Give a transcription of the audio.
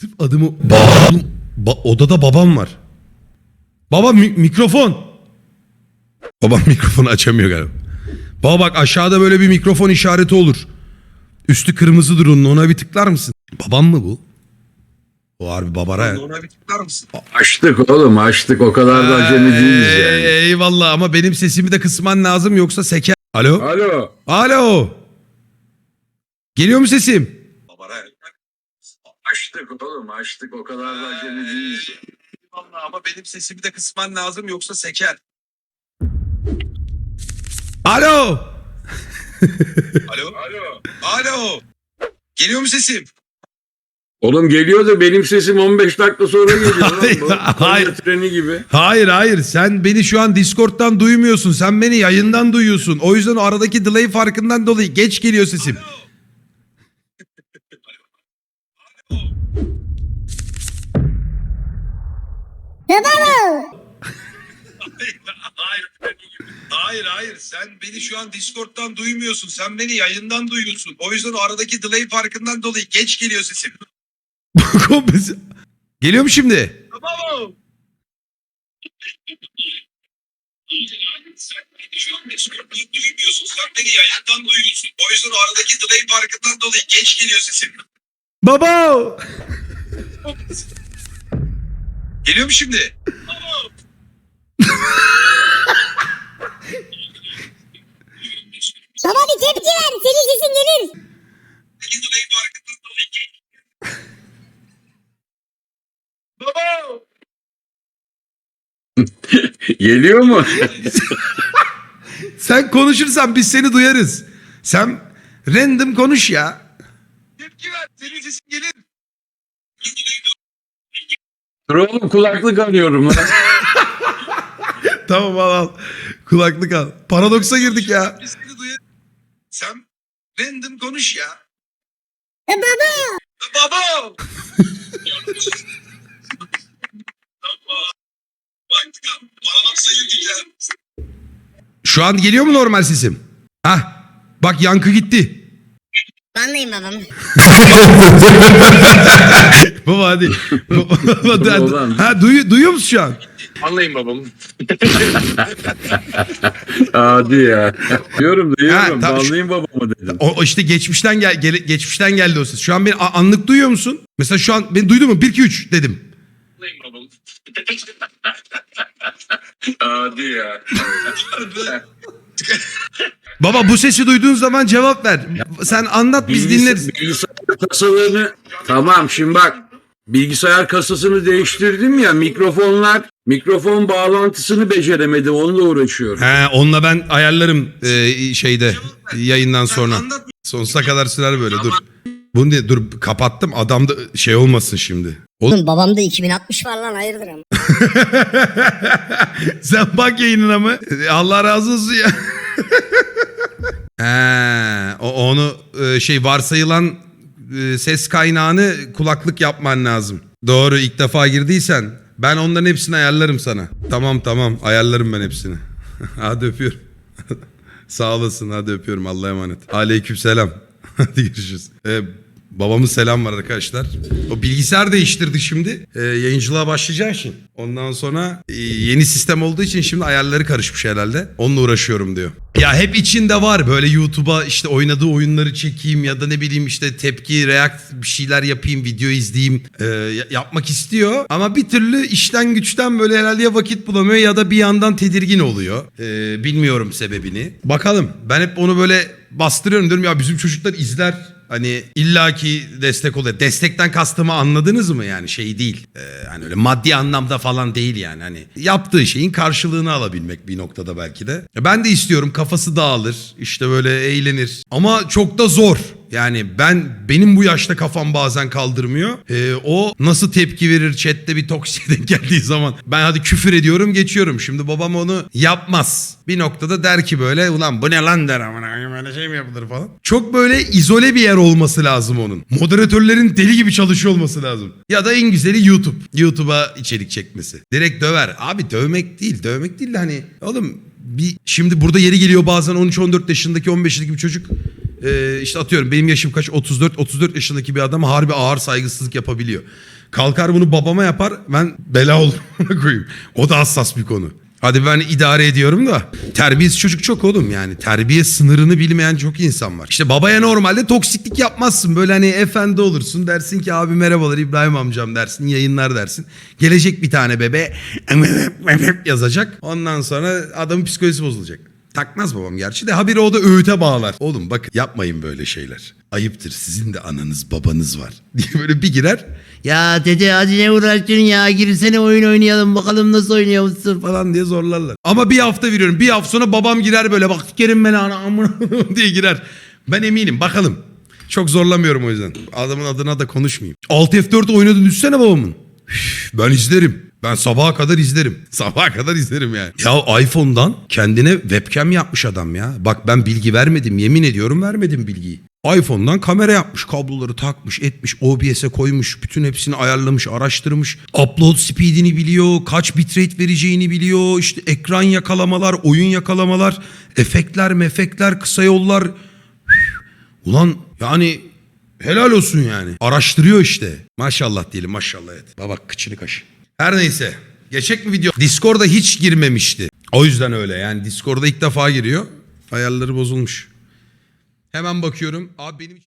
Sırf adımı... Babam, ba- odada babam var. Baba mi- mikrofon. Babam mikrofonu açamıyor galiba. Baba bak aşağıda böyle bir mikrofon işareti olur. Üstü kırmızıdır onun ona bir tıklar mısın? Babam mı bu? O harbi babara. Ona bir tıklar mısın? Açtık oğlum açtık o kadar da acemi değiliz yani. Eyvallah ama benim sesimi de kısman lazım yoksa seker. Alo? Alo. Alo? Geliyor mu sesim? Açtık oğlum açtık o kadar da acemi değiliz. Eyvallah ama benim sesimi de kısman lazım yoksa seker. Alo? Alo? Alo. Alo? Geliyor mu sesim? Oğlum geliyor da benim sesim 15 dakika sonra geliyor lan bu. Hayır. Konya treni gibi. Hayır hayır sen beni şu an Discord'dan duymuyorsun. Sen beni yayından duyuyorsun. O yüzden o aradaki delay farkından dolayı geç geliyor sesim. Hayır, hayır hayır sen beni şu an Discord'dan duymuyorsun. Sen beni yayından duyuyorsun. O yüzden o aradaki delay farkından dolayı geç geliyor sesim. Geliyor mu şimdi? Tamam. Sen beni şu an Discord'dan duymuyorsun. Sen beni yayından duyuyorsun. O yüzden o aradaki delay farkından dolayı geç geliyor sesim. Baba! Geliyor mu şimdi? Baba bir tepki ver. Senin sesin gelir. Geliyor mu? Sen konuşursan biz seni duyarız. Sen random konuş ya. Tepki ver. Senin sesin gelir. Dur oğlum kulaklık arıyorum lan. tamam al al. Kulaklık al. Paradoksa girdik ya. Biz seni duyarız. Sen random konuş ya. E baba. Baba! Şu an geliyor mu normal sesim? Hah. Bak yankı gitti. Anlayın babam. Baba hadi. Baba, hadi. Ulan. ha, duyu, duyuyor musun şu an? Anlayın babamı. Hadi ya. Diyorum duyuyorum. Tamam. Bağlayayım babamı dedim. O, o işte geçmişten gel, gele- geçmişten geldi o ses. Şu an beni a- anlık duyuyor musun? Mesela şu an beni duydun mu? 1 2 3 dedim. Anlayın babamı. Hadi ya. Baba bu sesi duyduğun zaman cevap ver. Sen anlat biz Bilgis- dinleriz. Bilgisayar kasalarını tamam şimdi bak bilgisayar kasasını değiştirdim ya mikrofonlar mikrofon bağlantısını beceremedim onunla uğraşıyorum. He, onunla ben ayarlarım e, şeyde yayından sonra. Sonsuza kadar sürer böyle dur. Bunu diye dur kapattım adam da şey olmasın şimdi. Oğlum Oğlum babamda 2060 var lan hayırdır ama. sen bak yayınına mı? E, Allah razı olsun ya. He, o, onu e, şey varsayılan e, ses kaynağını kulaklık yapman lazım. Doğru ilk defa girdiysen ben onların hepsini ayarlarım sana. Tamam tamam ayarlarım ben hepsini. hadi öpüyorum. Sağ olasın hadi öpüyorum Allah'a emanet. Aleyküm selam. hadi görüşürüz. Ee, babamın selam var arkadaşlar. O bilgisayar değiştirdi şimdi. Ee, yayıncılığa başlayacağı için. Ondan sonra e, yeni sistem olduğu için şimdi ayarları karışmış herhalde. Onunla uğraşıyorum diyor. Ya hep içinde var böyle YouTube'a işte oynadığı oyunları çekeyim ya da ne bileyim işte tepki, react bir şeyler yapayım, video izleyeyim e, ya- yapmak istiyor. Ama bir türlü işten güçten böyle herhalde ya vakit bulamıyor ya da bir yandan tedirgin oluyor. E, bilmiyorum sebebini. Bakalım ben hep onu böyle bastırıyorum diyorum ya bizim çocuklar izler. Hani illaki destek oluyor. Destekten kastımı anladınız mı yani şey değil. Ee, hani öyle maddi anlamda falan değil yani. Hani yaptığı şeyin karşılığını alabilmek bir noktada belki de. Ben de istiyorum kafası dağılır. işte böyle eğlenir. Ama çok da zor. Yani ben benim bu yaşta kafam bazen kaldırmıyor. Ee, o nasıl tepki verir chatte bir toksiye geldiği zaman. Ben hadi küfür ediyorum geçiyorum. Şimdi babam onu yapmaz. Bir noktada der ki böyle ulan bu ne lan der aman abim, öyle şey mi yapılır falan. Çok böyle izole bir yer olması lazım onun. Moderatörlerin deli gibi çalışıyor olması lazım. Ya da en güzeli YouTube. YouTube'a içerik çekmesi. Direkt döver. Abi dövmek değil. Dövmek değil de hani oğlum bir şimdi burada yeri geliyor bazen 13-14 yaşındaki 15 yaşındaki bir çocuk e, işte atıyorum benim yaşım kaç 34 34 yaşındaki bir adam harbi ağır saygısızlık yapabiliyor. Kalkar bunu babama yapar ben bela olurum koyayım. O da hassas bir konu. Hadi ben idare ediyorum da terbiyesiz çocuk çok oğlum yani terbiye sınırını bilmeyen çok insan var. İşte babaya normalde toksiklik yapmazsın böyle hani efendi olursun dersin ki abi merhabalar İbrahim amcam dersin yayınlar dersin. Gelecek bir tane bebe yazacak ondan sonra adamın psikolojisi bozulacak. Takmaz babam gerçi de habire o da öğüte bağlar. Oğlum bakın yapmayın böyle şeyler. Ayıptır sizin de ananız babanız var diye böyle bir girer. Ya dede hadi ne uğraştın ya girsene oyun oynayalım bakalım nasıl oynuyorsun falan diye zorlarlar. Ama bir hafta veriyorum bir hafta sonra babam girer böyle bak sikerim beni ana amına diye girer. Ben eminim bakalım. Çok zorlamıyorum o yüzden. Adamın adına da konuşmayayım. Alt F4 oynadın düşsene babamın. Üf, Ben izlerim. Ben sabaha kadar izlerim. Sabaha kadar izlerim yani. Ya iPhone'dan kendine webcam yapmış adam ya. Bak ben bilgi vermedim. Yemin ediyorum vermedim bilgiyi. iPhone'dan kamera yapmış. Kabloları takmış, etmiş, OBS'e koymuş. Bütün hepsini ayarlamış, araştırmış. Upload speedini biliyor. Kaç bitrate vereceğini biliyor. İşte ekran yakalamalar, oyun yakalamalar, efektler, mefekler, kısa yollar. Ulan yani helal olsun yani. Araştırıyor işte. Maşallah diyelim maşallah et. Baba kıçını kaşı. Her neyse. Geçecek mi video? Discord'a hiç girmemişti. O yüzden öyle yani Discord'a ilk defa giriyor. Ayarları bozulmuş. Hemen bakıyorum. Abi benim